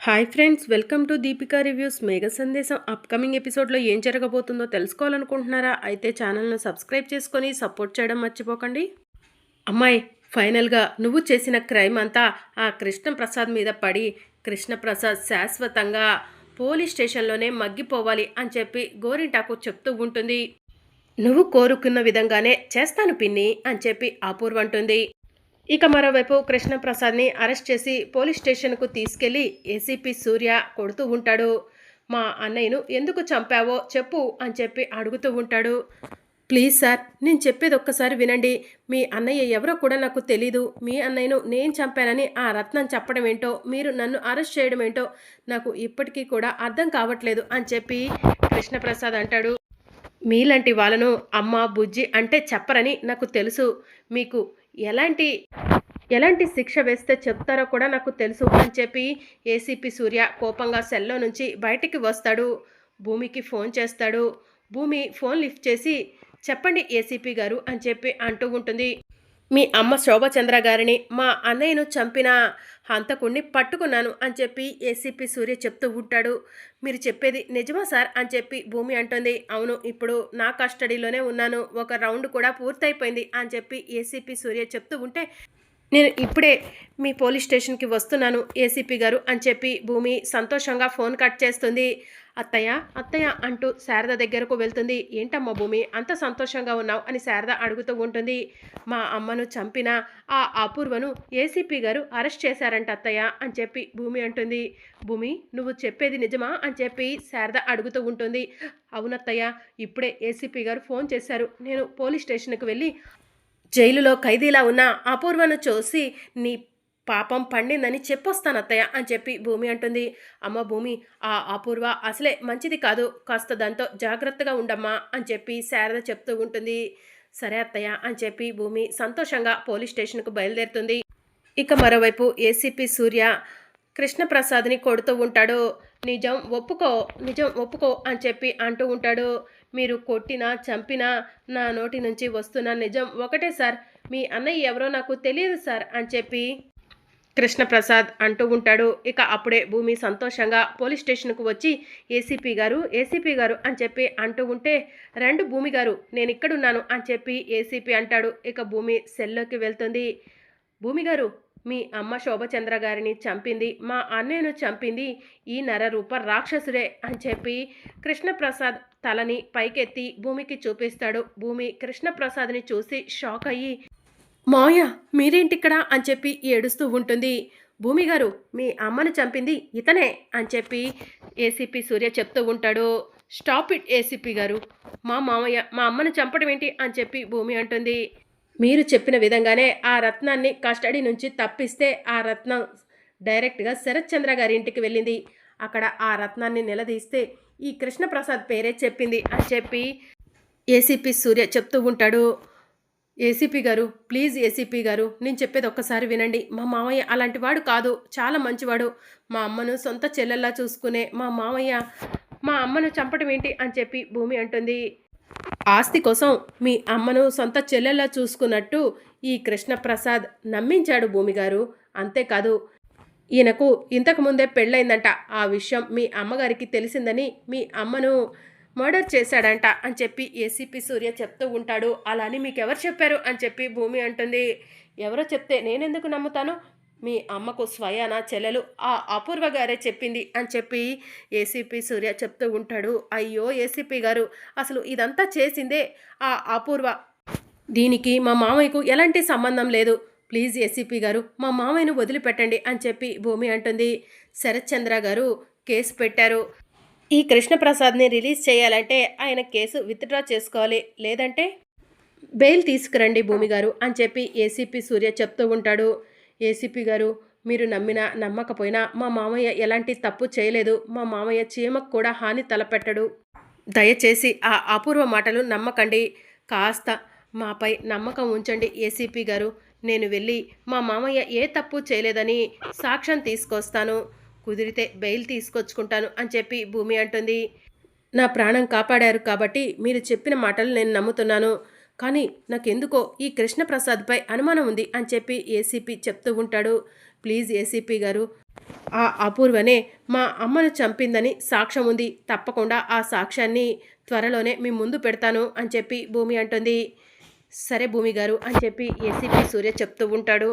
Hi friends welcome to Deepika reviews Megha Sandesam. Upcoming ఎపిసోడ్లో ఏం జరగబోతుందో తెలుసుకోవాలనుకుంటున్నారా? అయితే ఛానల్ను సబ్స్క్రైబ్ చేసుకొని సపోర్ట్ చేయడం మర్చిపోకండి. అమ్మాయి ఫైనల్గా నువ్వు చేసిన క్రైమ్ అంతా ఆ కృష్ణ ప్రసాద్ మీద పడి కృష్ణప్రసాద్ శాశ్వతంగా పోలీస్ స్టేషన్లోనే మగ్గిపోవాలి అని చెప్పి గోరింటాకు చెప్తూ ఉంటుంది. నువ్వు కోరుకున్న విధంగానే చేస్తాను పిన్ని అని చెప్పి అపూర్వ అంటుంది. ఇక మరోవైపు కృష్ణప్రసాద్ని అరెస్ట్ చేసి పోలీస్ స్టేషన్కు తీసుకెళ్ళి ఏసీపీ సూర్య కొడుతూ ఉంటాడు. మా అన్నయ్యను ఎందుకు చంపావో చెప్పు అని చెప్పి అడుగుతూ ఉంటాడు. ప్లీజ్ సార్ నేను చెప్పేది ఒక్కసారి వినండి. మీ అన్నయ్య ఎవరో కూడా నాకు తెలీదు. మీ అన్నయ్యను నేను చంపానని ఆ రత్నం చెప్పడం ఏంటో మీరు నన్ను అరెస్ట్ చేయడం ఏంటో నాకు ఇప్పటికీ కూడా అర్థం కావట్లేదు అని చెప్పి కృష్ణప్రసాద్ అంటాడు. మీలాంటి వాళ్ళను అమ్మ బుజ్జి అంటే చెప్పరని నాకు తెలుసు. మీకు ఎలాంటి ఎలాంటి శిక్ష వేస్తే చెప్తారో కూడా నాకు తెలుసు అని చెప్పి ఏసీపీ సూర్య కోపంగా సెల్లో నుంచి బయటికి వస్తాడు. భూమికి ఫోన్ చేస్తాడు. భూమి ఫోన్ లిఫ్ట్ చేసి చెప్పండి ఏసీపీ గారు అని చెప్పి అంటూ ఉంటుంది. మీ అమ్మ శోభచంద్ర గారిని మా అన్నయ్యను చంపిన హంతకుణ్ణి పట్టుకున్నాను అని చెప్పి ఏసీపీ సూర్య చెప్తూ ఉంటాడు. మీరు చెప్పేది నిజమా సార్? అని చెప్పి భూమి అంటుంది. అవును ఇప్పుడు నా కస్టడీలోనే ఉన్నాను. ఒక రౌండ్ కూడా పూర్తయిపోయింది అని చెప్పి ఏసీపీ సూర్య చెప్తూ ఉంటే నేను ఇప్పుడే మీ పోలీస్ స్టేషన్కి వస్తున్నాను ఏసీపీ గారు అని చెప్పి భూమి సంతోషంగా ఫోన్ కట్ చేస్తుంది. అత్తయ్య అత్తయ్య అంటూ శారద దగ్గరకు వెళ్తుంది. ఏంటమ్మా భూమి అంత సంతోషంగా ఉన్నావు? అని శారద అడుగుతూ ఉంటుంది. మా అమ్మను చంపిన ఆ అపూర్వను ఏసీపీ గారు అరెస్ట్ చేశారంట అత్తయ్య అని చెప్పి భూమి అంటుంది. భూమి నువ్వు చెప్పేది నిజమా? అని చెప్పి శారద అడుగుతూ ఉంటుంది. అవునత్తయ్య ఇప్పుడే ఏసీపీ గారు ఫోన్ చేశారు. నేను పోలీస్ స్టేషన్కి వెళ్ళి జైలులో ఖైదీలా ఉన్న అపూర్వను చూసి నీ పాపం పండిందని చెప్పొస్తాను అత్తయ్య అని చెప్పి భూమి అంటుంది. అమ్మ భూమి ఆ అపూర్వ అసలే మంచిది కాదు కాస్త దాంతో జాగ్రత్తగా ఉండమ్మా అని చెప్పి శారద చెప్తూ ఉంటుంది. సరే అత్తయ్య అని చెప్పి భూమి సంతోషంగా పోలీస్ స్టేషన్కు బయలుదేరుతుంది. ఇక మరోవైపు ఏసీపీ సూర్య కృష్ణప్రసాద్ని కొడుతూ ఉంటాడు. నిజం ఒప్పుకో నిజం ఒప్పుకో అని చెప్పి అంటూ ఉంటాడు. మీరు కొట్టినా చంపినా నా నోటి నుంచి వస్తున్న నిజం ఒకటే సార్. మీ అన్నయ్య ఎవరో నాకు తెలియదు సార్ అని చెప్పి కృష్ణప్రసాద్ అంటూ ఉంటాడు. ఇక అప్పుడే భూమి సంతోషంగా పోలీస్ స్టేషన్కు వచ్చి ఏసీపీ గారు ఏసీపీ గారు అని చెప్పి అంటూ ఉంటే రెండు భూమి గారు నేను ఇక్కడున్నాను అని చెప్పి ఏసీపీ అంటాడు. ఇక భూమి సెల్లోకి వెళ్తుంది. భూమి గారు మీ అమ్మ శోభచంద్ర గారిని చంపింది మా అన్నయ్యను చంపింది ఈ నరరూప రాక్షసుడే అని చెప్పి కృష్ణప్రసాద్ తలని పైకెత్తి భూమికి చూపిస్తాడు. భూమి కృష్ణప్రసాద్ని చూసి షాక్ అయ్యి మాయ మీరేంటిక్కడ? అని చెప్పి ఏడుస్తూ ఉంటుంది. భూమి గారు మీ అమ్మను చంపింది ఇతనే అని చెప్పి ఏసీపీ సూర్య చెప్తూ ఉంటాడు. స్టాప్ ఇట్ ఏసీపీ గారు. మా మామయ్య మా అమ్మను చంపడం ఏంటి? అని చెప్పి భూమి అంటుంది. మీరు చెప్పిన విధంగానే ఆ రత్నాన్ని కస్టడీ నుంచి తప్పిస్తే ఆ రత్నం డైరెక్ట్గా శరత్ చంద్ర గారి ఇంటికి వెళ్ళింది. అక్కడ ఆ రత్నాన్ని నిలదీస్తే ఈ కృష్ణప్రసాద్ పేరే చెప్పింది అని చెప్పి ఏసీపీ సూర్య చెప్తూ ఉంటాడు. ఏసీపీ గారు ప్లీజ్ ఏసీపీ గారు నేను చెప్పేది ఒక్కసారి వినండి. మా మామయ్య అలాంటి వాడు కాదు. చాలా మంచివాడు. మా అమ్మను సొంత చెల్లెల్లా చూసుకునే మా మామయ్య మా అమ్మను చంపడం ఏంటి అని చెప్పి భూమి అంటుంది. ఆస్తి కోసం మీ అమ్మను సొంత చెల్లెల్లా చూసుకున్నట్టు ఈ కృష్ణప్రసాద్ నమ్మించాడు భూమి గారు. అంతేకాదు ఈయనకు ఇంతకుముందే పెళ్ళైందంట ఆ విషయం మీ అమ్మగారికి తెలిసిందని మీ అమ్మను మర్డర్ చేశాడంట అని చెప్పి ఏసీపీ సూర్య చెప్తూ ఉంటాడు. అలా అని మీకు ఎవరు చెప్పారు? అని చెప్పి భూమి అంటుంది. ఎవరో చెప్తే నేనెందుకు నమ్ముతాను? మీ అమ్మకు స్వయాన చెల్లెలు? ఆ అపూర్వ గారే చెప్పింది. అని చెప్పి ఏసీపీ సూర్య చెప్తూ ఉంటాడు. అయ్యో ఏసీపీ గారు అసలు ఇదంతా చేసిందే ఆ అపూర్వ. దీనికి మా మామయ్యకు ఎలాంటి సంబంధం లేదు. ప్లీజ్ ఏసీపీ గారు మా మామయ్యను వదిలిపెట్టండి అని చెప్పి భూమి అంటుంది. శరత్చంద్ర గారు కేసు పెట్టారు. ఈ కృష్ణప్రసాద్ని రిలీజ్ చేయాలంటే ఆయన కేసు విత్డ్రా చేసుకోవాలి. లేదంటే బెయిల్ తీసుకురండి భూమి గారు అని చెప్పి ఏసీపీ సూర్య చెప్తూ ఉంటాడు. ఏసీపీ గారు మీరు నమ్మినా నమ్మకపోయినా మా మామయ్య ఎలాంటి తప్పు చేయలేదు. మా మామయ్య చీమకు కూడా హాని తలపెట్టడు. దయచేసి ఆ అపూర్వ మాటలు నమ్మకండి. కాస్త మాపై నమ్మకం ఉంచండి ఏసీపీ గారు. నేను వెళ్ళి మా మామయ్య ఏ తప్పు చేయలేదని సాక్ష్యం తీసుకొస్తాను. కుదిరితే బెయిల్ తీసుకొచ్చుకుంటాను అని చెప్పి భూమి అంటుంది. నా ప్రాణం కాపాడారు కాబట్టి మీరు చెప్పిన మాటలు నేను నమ్ముతున్నాను. కానీ నాకెందుకో ఈ కృష్ణప్రసాద్పై అనుమానం ఉంది అని చెప్పి ఏసీపీ చెప్తూ ఉంటాడు. ప్లీజ్ ఏసీపీ గారు ఆ అపూర్వనే మా అమ్మను చంపిందని సాక్ష్యం ఉంది. తప్పకుండా ఆ సాక్ష్యాన్ని త్వరలోనే మీ ముందు పెడతాను అని చెప్పి భూమి అంటుంది. సరే భూమి గారు అని చెప్పి ఏసీపీ సూర్య చెప్తూ ఉంటాడు.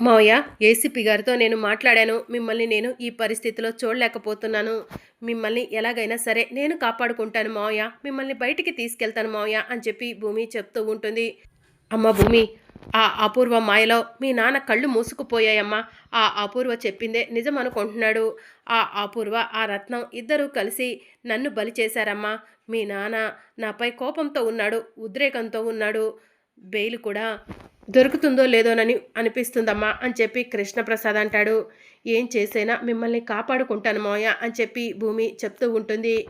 మావయ్య ఏసీపీ గారితో నేను మాట్లాడాను. మిమ్మల్ని నేను ఈ పరిస్థితిలో చూడలేకపోతున్నాను. మిమ్మల్ని ఎలాగైనా సరే నేను కాపాడుకుంటాను మావయ్య. మిమ్మల్ని బయటికి తీసుకెళ్తాను మావయ్య అని చెప్పి భూమి చెప్తూ ఉంటుంది. అమ్మ భూమి ఆ అపూర్వ మాయలో మీ నాన్న కళ్ళు మూసుకుపోయాయమ్మా. ఆ అపూర్వ చెప్పిందే నిజం అనుకుంటున్నాడు ఆ అపూర్వ ఆ రత్నం ఇద్దరూ కలిసి నన్ను బలి చేశారమ్మా. మీ నాన్న నాపై కోపంతో ఉన్నాడు ఉద్రేకంతో ఉన్నాడు. బెయిల్ కూడా దొరుకుతుందో లేదోనని అనిపిస్తుందమ్మా అని చెప్పి కృష్ణప్రసాద్ అంటాడు. ఏం చేసైనా మిమ్మల్ని కాపాడుకుంటాను మోయ అని చెప్పి భూమి చెప్తూ ఉంటుంది.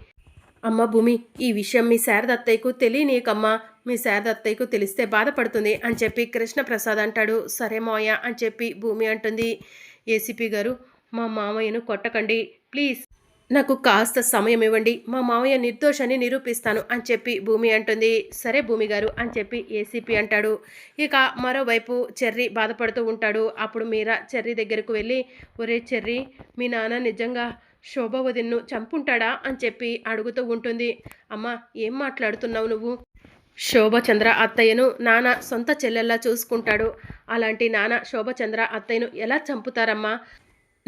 అమ్మ భూమి ఈ విషయం మీ శారదత్తయ్యకు తెలియనీయకమ్మా. మీ శారదత్తయ్యకు తెలిస్తే బాధపడుతుంది అని చెప్పి కృష్ణప్రసాద్ అంటాడు. సరే మోయ అని చెప్పి భూమి అంటుంది. ఏసీపీ గారు మా మామయ్యను కొట్టకండి. ప్లీజ్. నాకు కాస్త సమయం ఇవ్వండి. మా మామయ్య నిర్దోషాన్ని నిరూపిస్తాను అని చెప్పి భూమి అంటుంది. సరే భూమి గారు అని చెప్పి ఏసీపీ అంటాడు. ఇక మరోవైపు చెర్రి బాధపడుతూ ఉంటాడు. అప్పుడు మీరా చెర్రీ దగ్గరకు వెళ్ళి ఒరే చెర్రి మీ నాన్న నిజంగా శోభవదిన్ను చంపుంటాడా? అని చెప్పి అడుగుతూ ఉంటుంది. అమ్మ ఏం మాట్లాడుతున్నావు నువ్వు? శోభచంద్ర అత్తయ్యను నాన్న సొంత చెల్లెల్లా చూసుకుంటాడు. అలాంటి నాన్న శోభచంద్ర అత్తయ్యను ఎలా చంపుతారమ్మా?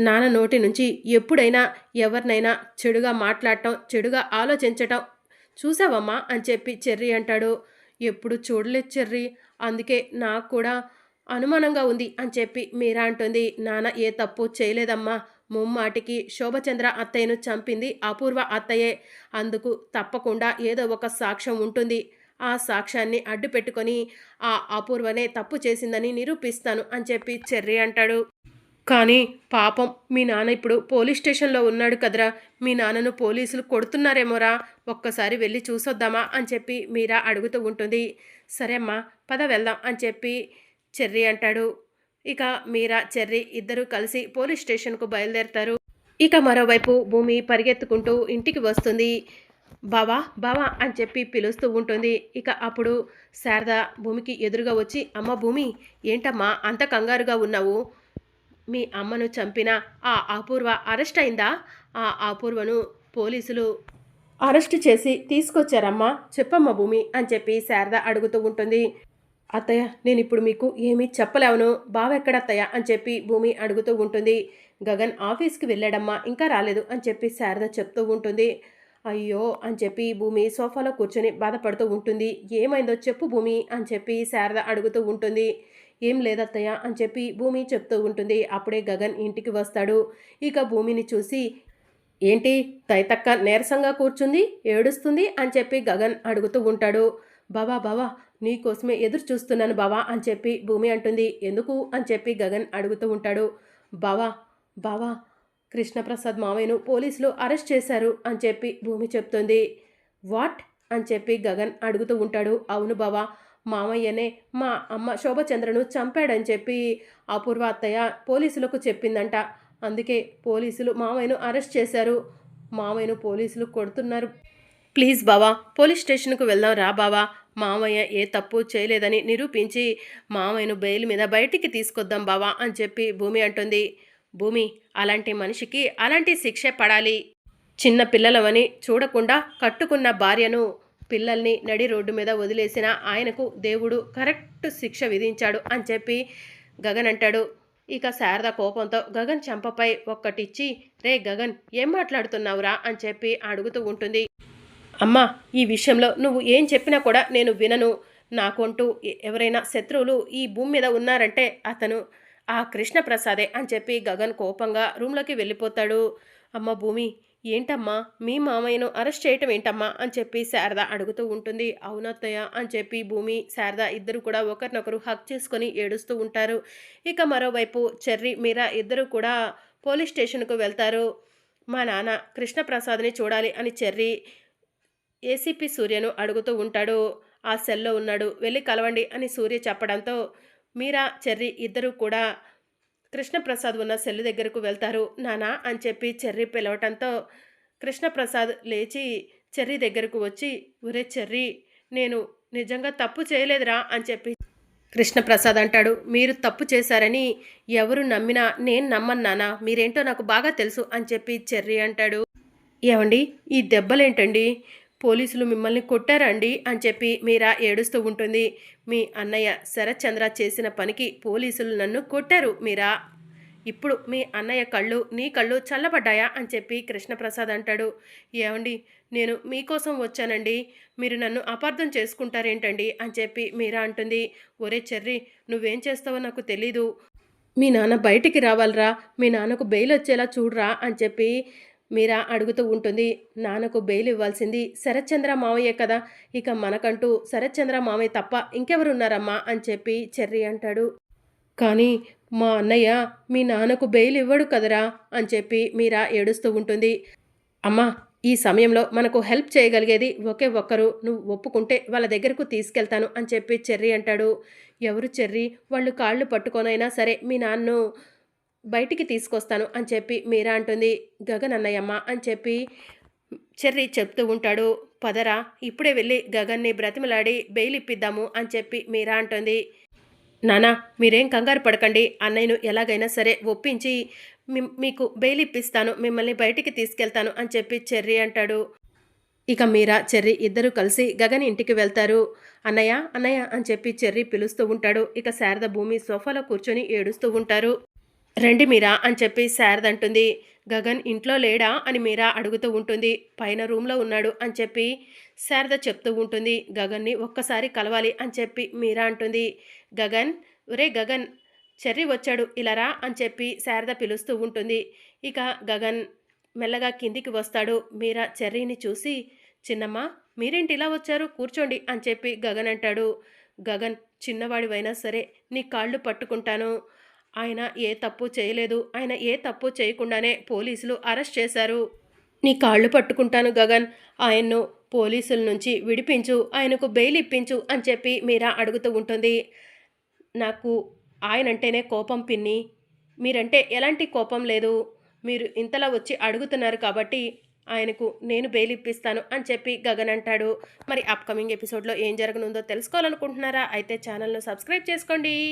నాన్న నోటి నుంచి ఎప్పుడైనా ఎవరినైనా చెడుగా మాట్లాడటం చెడుగా ఆలోచించటం చూసావమ్మా అని చెప్పి చెర్రీ అంటాడు. ఎప్పుడు చూడలేదు చెర్రీ. అందుకే నాకు కూడా అనుమానంగా ఉంది అని చెప్పి మీరా అంటుంది. నాన్న ఏ తప్పు చేయలేదమ్మా. ముమ్మాటికి శోభచంద్ర అత్తయ్యను చంపింది అపూర్వ అత్తయ్యే. అందుకు తప్పకుండా ఏదో ఒక సాక్ష్యం ఉంటుంది. ఆ సాక్ష్యాన్ని అడ్డు పెట్టుకొని ఆ అపూర్వనే తప్పు చేసిందని నిరూపిస్తాను అని చెప్పి చెర్రీ అంటాడు. కానీ పాపం మీ నాన్న ఇప్పుడు పోలీస్ స్టేషన్లో ఉన్నాడు కదరా. మీ నాన్నను పోలీసులు కొడుతున్నారేమోరా. ఒక్కసారి వెళ్ళి చూసొద్దామా అని చెప్పి మీరా అడుగుతూ ఉంటుంది. సరే అమ్మా పద వెళ్దాం అని చెప్పి చెర్రీ అంటాడు. ఇక మీరా చెర్రీ ఇద్దరూ కలిసి పోలీస్ స్టేషన్కు బయలుదేరతారు. ఇక మరోవైపు భూమి పరిగెత్తుకుంటూ ఇంటికి వస్తుంది. బావా బావా అని చెప్పి పిలుస్తూ ఉంటుంది. ఇక అప్పుడు శారద భూమికి ఎదురుగా వచ్చి అమ్మ భూమి ఏంటమ్మా అంత కంగారుగా ఉన్నావు? మీ అమ్మను చంపిన ఆ అపూర్వ అరెస్ట్ అయిందా? ఆ అపూర్వను పోలీసులు అరెస్ట్ చేసి తీసుకొచ్చారమ్మా చెప్పమ్మా భూమి అని చెప్పి శారద అడుగుతూ ఉంటుంది. అత్తయ్య నేను ఇప్పుడు మీకు ఏమీ చెప్పలేవను. బావెక్కడత్తయ్య అని చెప్పి భూమి అడుగుతూ ఉంటుంది. గగన్ ఆఫీస్కి వెళ్ళాడమ్మా ఇంకా రాలేదు అని చెప్పి శారద చెప్తూ ఉంటుంది. అయ్యో అని చెప్పి భూమి సోఫాలో కూర్చొని బాధపడుతూ ఉంటుంది. ఏమైందో చెప్పు భూమి అని చెప్పి శారద అడుగుతూ ఉంటుంది. ఏం లేదత్తయ్య అని చెప్పి భూమి చెప్తూ ఉంటుంది. అప్పుడే గగన్ ఇంటికి వస్తాడు. ఇక భూమిని చూసి ఏంటి? తైతక్క నీరసంగా కూర్చుంది? ఏడుస్తుంది? అని చెప్పి గగన్ అడుగుతూ ఉంటాడు. బావా బావా నీకోసమే ఎదురు చూస్తున్నాను బావా అని చెప్పి భూమి అంటుంది. ఎందుకు? అని చెప్పి గగన్ అడుగుతూ ఉంటాడు. బావా బావా కృష్ణప్రసాద్ మావయ్యను పోలీసులు అరెస్ట్ చేశారు అని చెప్పి భూమి చెప్తుంది. వాట్? అని చెప్పి గగన్ అడుగుతూ ఉంటాడు. అవును బావా మామయ్యనే మా అమ్మ శోభచంద్రను చంపాడని చెప్పి అపూర్వ అత్తయ్య పోలీసులకు చెప్పిందంట. అందుకే పోలీసులు మామయ్యను అరెస్ట్ చేశారు. మామయ్యను పోలీసులు కొడుతున్నారు. ప్లీజ్ బావా పోలీస్ స్టేషన్కు వెళ్దాం రా బావా. మామయ్య ఏ తప్పు చేయలేదని నిరూపించి మామయ్యను బెయిల్ మీద బయటికి తీసుకొద్దాం బావా అని చెప్పి భూమి అంటుంది. భూమి అలాంటి మనిషికి అలాంటి శిక్ష పడాలి. చిన్న పిల్లలవని చూడకుండా కట్టుకున్న భార్యను పిల్లల్ని నడి రోడ్డు మీద వదిలేసిన ఆయనకు దేవుడు కరెక్ట్ శిక్ష విధించాడు అని చెప్పి గగన్ అంటాడు. ఇక శారద కోపంతో గగన్ చెంపపై ఒక్కటిచ్చి రే గగన్ ఏం మాట్లాడుతున్నావురా? అని చెప్పి అడుగుతూ ఉంటుంది. అమ్మా ఈ విషయంలో నువ్వు ఏం చెప్పినా కూడా నేను వినను. నాకంటూ ఎవరైనా శత్రువులు ఈ భూమి మీద ఉన్నారంటే అతను ఆ కృష్ణప్రసాదే అని చెప్పి గగన్ కోపంగా రూమ్లోకి వెళ్ళిపోతాడు. అమ్మ భూమి ఏంటమ్మా? మీ మామయ్యను అరెస్ట్ చేయటం ఏంటమ్మా? అని చెప్పి శారద అడుగుతూ ఉంటుంది. అవునత్తయ్య అని చెప్పి భూమి శారద ఇద్దరు కూడా ఒకరినొకరు హక్ చేసుకొని ఏడుస్తూ ఉంటారు. ఇక మరోవైపు చెర్రి మీరా ఇద్దరు కూడా పోలీస్ స్టేషన్కు వెళ్తారు. మా నాన్న కృష్ణప్రసాద్ని చూడాలి అని చెర్రి ఏసీపీ సూర్యను అడుగుతూ ఉంటాడు. ఆ సెల్లో ఉన్నాడు వెళ్ళి కలవండి అని సూర్య చెప్పడంతో మీరా చెర్రి ఇద్దరు కూడా కృష్ణప్రసాద్ ఉన్న సెల్లు దగ్గరకు వెళ్తారు. నానా అని చెప్పి చెర్రి పిలవటంతో కృష్ణప్రసాద్ లేచి చెర్రి దగ్గరకు వచ్చి ఒరే చెర్రి నేను నిజంగా తప్పు చేయలేదురా అని చెప్పి కృష్ణప్రసాద్ అంటాడు. మీరు తప్పు చేశారని ఎవరు నమ్మినా నేను నమ్మను మీరేంటో నాకు బాగా తెలుసు అని చెప్పి చెర్రీ అంటాడు. ఏమండి ఈ దెబ్బలేంటండి? పోలీసులు మిమ్మల్ని కొట్టారండి అని చెప్పి మీరా ఏడుస్తూ ఉంటుంది. మీ అన్నయ్య శరత్చంద్ర చేసిన పనికి పోలీసులు నన్ను కొట్టారు మీరా. ఇప్పుడు మీ అన్నయ్య కళ్ళు నీ కళ్ళు చల్లబడ్డాయా అని చెప్పి కృష్ణప్రసాద్ అంటాడు. ఏమండి నేను మీకోసం వచ్చానండి. మీరు నన్ను అపార్థం చేసుకుంటారేంటండి అని చెప్పి మీరా అంటుంది. ఒరే చెర్రి నువ్వేం చేస్తావో నాకు తెలీదు. మీ నాన్న బయటికి రావాలరా. మీ నాన్నకు బెయిల్ వచ్చేలా చూడరా అని చెప్పి మీరా అడుగుతూ ఉంటుంది. నాన్నకు బెయిల్ ఇవ్వాల్సింది శరత్చంద్ర మావయ్యే కదా. ఇక మనకంటూ శరత్చంద్ర మావయ్య తప్ప ఇంకెవరున్నారమ్మా అని చెప్పి చెర్రి అంటాడు. కానీ మా అన్నయ్య మీ నాన్నకు బెయిల్ ఇవ్వడు కదరా అని చెప్పి మీరా ఏడుస్తూ ఉంటుంది. అమ్మా ఈ సమయంలో మనకు హెల్ప్ చేయగలిగేది ఒకే ఒక్కరు. నువ్వు ఒప్పుకుంటే వాళ్ళ దగ్గరకు తీసుకెళ్తాను అని చెప్పి చెర్రి అంటాడు. ఎవరు చెర్రి? వాళ్ళు కాళ్ళు పట్టుకొనైనా సరే మీ నాన్ను బయటికి తీసుకొస్తాను అని చెప్పి మీరా అంటుంది. గగన్ అన్నయ్యమ్మ అని చెప్పి చెర్రీ చెప్తూ ఉంటాడు. పదరా ఇప్పుడే వెళ్ళి గగన్ని బ్రతిమలాడి బెయిల్ ఇప్పిద్దాము అని చెప్పి మీరా అంటుంది. నానా మీరేం కంగారు పడకండి. అన్నయ్యను ఎలాగైనా సరే ఒప్పించి మీ- మీకు బెయిల్ ఇప్పిస్తాను. మిమ్మల్ని బయటికి తీసుకెళ్తాను అని చెప్పి చెర్రీ అంటాడు. ఇక మీరా చెర్రీ ఇద్దరు కలిసి గగన్ ఇంటికి వెళ్తారు. అన్నయ్య అన్నయ్య అని చెప్పి చెర్రీ పిలుస్తూ ఉంటాడు. ఇక శారద భూమి సోఫాలో కూర్చొని ఏడుస్తూ ఉంటారు. రండి మీరా అని చెప్పి శారద అంటుంది. గగన్ ఇంట్లో లేడా అని మీరా అడుగుతూ ఉంటుంది. పైన రూమ్లో ఉన్నాడు అని చెప్పి శారద చెప్తూ ఉంటుంది. గగన్ని ఒక్కసారి కలవాలి అని చెప్పి మీరా అంటుంది. గగన్ ఒరే గగన్ చెర్రి వచ్చాడు ఇలారా అని చెప్పి శారద పిలుస్తూ ఉంటుంది. ఇక గగన్ మెల్లగా కిందికి వస్తాడు. మీరా చెర్రీని చూసి చిన్నమ్మ మీరేంటి ఇలా వచ్చారు? కూర్చోండి అని చెప్పి గగన్ అంటాడు. గగన్ చిన్నవాడివైనా సరే నీ కాళ్ళు పట్టుకుంటాను. ఆయన ఏ తప్పు చేయలేదు. ఆయన ఏ తప్పు చేయకుండానే పోలీసులు అరెస్ట్ చేశారు. నీ కాళ్ళు పట్టుకుంటాను గగన్. ఆయన్ను పోలీసుల నుంచి విడిపించు. ఆయనకు బెయిల్ ఇప్పించు అని చెప్పి మీరా అడుగుతూ ఉంటుంది. నాకు ఆయనంటేనే కోపం పిన్ని. మీరంటే ఎలాంటి కోపం లేదు. మీరు ఇంతలా వచ్చి అడుగుతున్నారు కాబట్టి ఆయనకు నేను బెయిల్ ఇప్పిస్తాను అని చెప్పి గగన్ అంటాడు. మరి అప్కమింగ్ ఎపిసోడ్లో ఏం జరగనుందో తెలుసుకోవాలనుకుంటున్నారా? అయితే ఛానల్ను సబ్స్క్రైబ్ చేసుకోండి.